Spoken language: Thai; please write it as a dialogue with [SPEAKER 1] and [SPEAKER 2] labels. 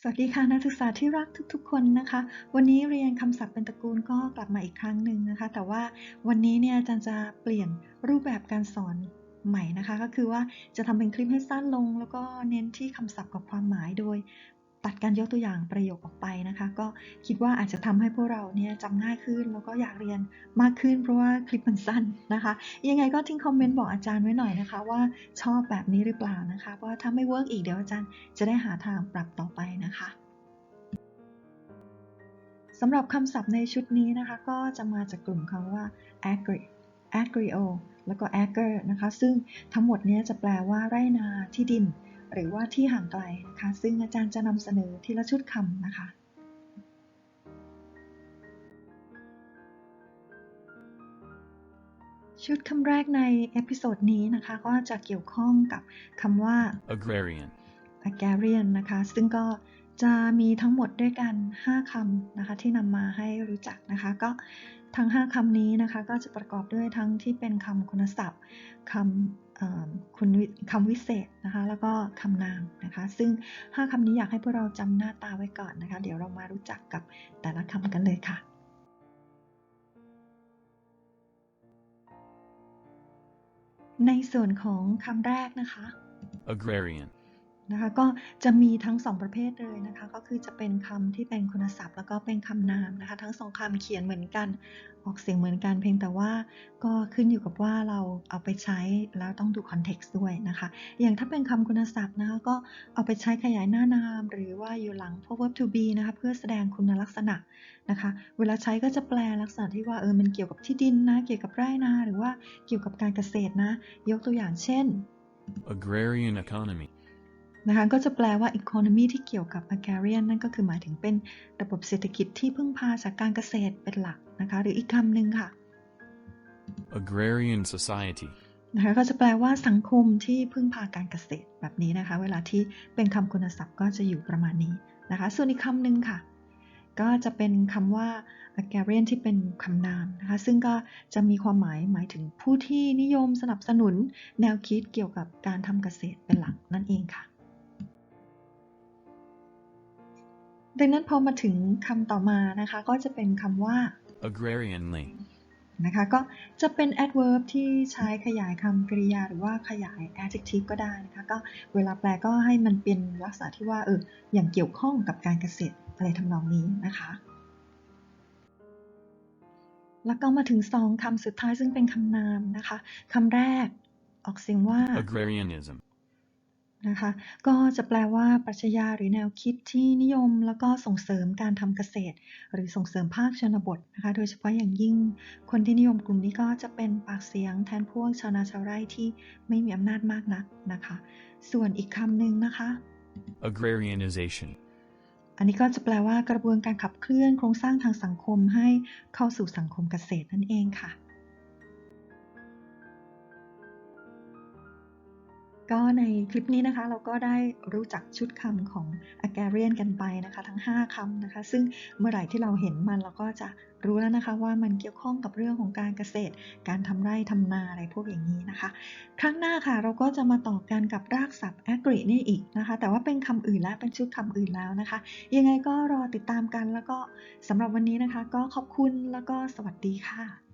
[SPEAKER 1] สวัสดีค่ะนักศึกษาที่รักทุกๆ คนนะคะ วันนี้เรียนคำศัพท์เป็นตระกูลก็กลับมาอีกครั้งหนึ่งนะคะ แต่ว่าวันนี้เนี่ยอาจารย์จะเปลี่ยนรูปแบบการสอนใหม่นะคะ ก็คือว่าจะทำเป็นคลิปให้สั้นลง แล้วก็เน้นที่คำศัพท์กับความหมายโดยัดการยกตัวอย่างประโยคออกไปนะคะ ก็คิดว่าอาจจะทำให้พวกเราเนี่ยจำง่ายขึ้น แล้วก็อยากเรียนมากขึ้น เพราะว่าคลิปมันสั้นนะคะ ยังไงก็ทิ้งคอมเมนต์บอกอาจารย์ไว้หน่อยนะคะ ว่าชอบแบบนี้หรือเปล่านะคะเพราะว่าถ้าไม่เวิร์กอีกเดี๋ยวอาจารย์จะได้หาทางปรับต่อไปนะคะสำหรับคำศัพท์ในชุดนี้นะคะ ก็จะมาจากกลุ่มคำว่า agri agrio แล้วก็ ager นะคะ ซึ่งทั้งหมดนี้จะแปลว่าไร่นาที่ดิน หรือว่าที่ห่างไกลนะคะ ซึ่งอาจารย์จะนำเสนอทีละชุดคำนะคะชุดคำแรกในเอพิโซดนี้นะคะ ก็จะเกี่ยวข้องกับคำว่า
[SPEAKER 2] agrarian,
[SPEAKER 1] agrarian นะคะ ซึ่งก็จะมีทั้งหมดด้วยกัน 5คำนะคะ ที่นำมาให้รู้จักนะคะ ก็ ทั้ง 5คำนี้นะคะก็จะประกอบด้วยทั้งที่เป็นคำคุณศัพท์คำคุณวิคำวิเศษนะคะ แล้วก็คำนามนะคะ ซึ่ง 5คำนี้อยากให้พวกเราจำหน้าตาไว้ก่อนนะคะ เดี๋ยวเรามารู้จักกับแต่ละคำกันเลยค่ะในส่วนของคำแรกนะคะ
[SPEAKER 2] agrarian,
[SPEAKER 1] นะคะก็จะมีทั้งสองประเภทเลยนะคะ ก็คือจะเป็นคำที่เป็นคุณศัพท์ แล้วก็เป็นคำนามนะคะ ทั้งสองคำเขียนเหมือนกัน ออกเสียงเหมือนกันเพียงแต่ว่าก็ขึ้นอยู่กับว่าเราเอาไปใช้แล้วต้องดูคอนเท็กซ์ด้วยนะคะ อย่างถ้าเป็นคำคุณศัพท์นะคะก็เอาไปใช้ขยายหน้านาม หรือว่าอยู่หลังพวก verb to be นะคะเพื่อแสดงคุณลักษณะนะคะ เวลาใช้ก็จะแปลลักษณะที่ว่าเออมันเกี่ยวกับที่ดินนะเกี่ยวกับไร่นาหรือว่าเกี่ยวกับการเกษตรนะ ยกตัวอย่างเช่น
[SPEAKER 2] agrarian economy,
[SPEAKER 1] นะคะก็จะแปลว่า economy ที่เกี่ยวกับ agrarian นั่นก็คือหมายถึงเป็นระบบเศรษฐกิจที่พึ่งพาจากการเกษตรเป็นหลักนะคะหรืออีกคำหนึ่งค่ะ
[SPEAKER 2] agrarian society,
[SPEAKER 1] นะคะก็จะแปลว่าสังคมที่พึ่งพาการเกษตรแบบนี้นะคะ เวลาที่เป็นคำคุณศัพท์ก็จะอยู่ประมาณนี้นะคะ ส่วนอีกคำหนึ่งค่ะ ก็จะเป็นคำว่า agrarian ที่เป็นคำนามนะคะ ซึ่งก็จะมีความหมายหมายถึงผู้ที่นิยมสนับสนุนแนวคิดเกี่ยวกับการทำเกษตรเป็นหลักนั่นเองค่ะ ดังนั้นพอมาถึงคำต่อมานะคะ ก็จะเป็นคำว่า
[SPEAKER 2] agrarianly,
[SPEAKER 1] นะคะก็จะเป็น adverb ที่ใช้ขยายคำกริยาหรือว่าขยาย adjective ก็ได้นะคะก็เวลาแปลก็ให้มันเป็นลักษณะที่ว่าเอออย่างเกี่ยวข้องกับการเกษตรอะไรทำนองนี้นะคะ แล้วก็มาถึงสองคำสุดท้ายซึ่งเป็นคำนามนะคะคำแรกออกเสียงว่า
[SPEAKER 2] agrarianism,
[SPEAKER 1] นะคะ ก็จะแปลว่าปรัชญาหรือแนวคิดที่นิยมแล้วก็ส่งเสริมการทำเกษตร หรือส่งเสริมภาคชนบทนะคะ โดยเฉพาะอย่างยิ่ง คนที่นิยมกลุ่มนี้ก็จะเป็นปากเสียงแทนพวกชาวนาชาวไร่ที่ไม่มีอำนาจมากนักนะคะ ส่วนอีกคำหนึ่งนะคะ
[SPEAKER 2] agrarianization,
[SPEAKER 1] อันนี้ก็จะแปลว่ากระบวนการขับเคลื่อนโครงสร้างทางสังคมให้เข้าสู่สังคมเกษตรนั่นเองค่ะ ก็ในคลิปนี้นะคะเราก็ได้รู้จักชุดคำของ agrarian กันไปนะคะ ทั้ง 5คำนะคะ ซึ่งเมื่อไหร่ที่เราเห็นมันเราก็จะรู้แล้วนะคะว่ามันเกี่ยวข้องกับเรื่องของการเกษตร การทำไร่ทำนาอะไรพวกอย่างนี้นะคะ ครั้งหน้าค่ะเราก็จะมาต่อกันกับรากศัพท์ agri นี่อีกนะคะ แต่ว่าเป็นคำอื่นแล้วเป็นชุดคำอื่นแล้วนะคะ ยังไงก็รอติดตามกันแล้วก็สำหรับวันนี้นะคะ ก็ขอบคุณแล้วก็สวัสดีค่ะ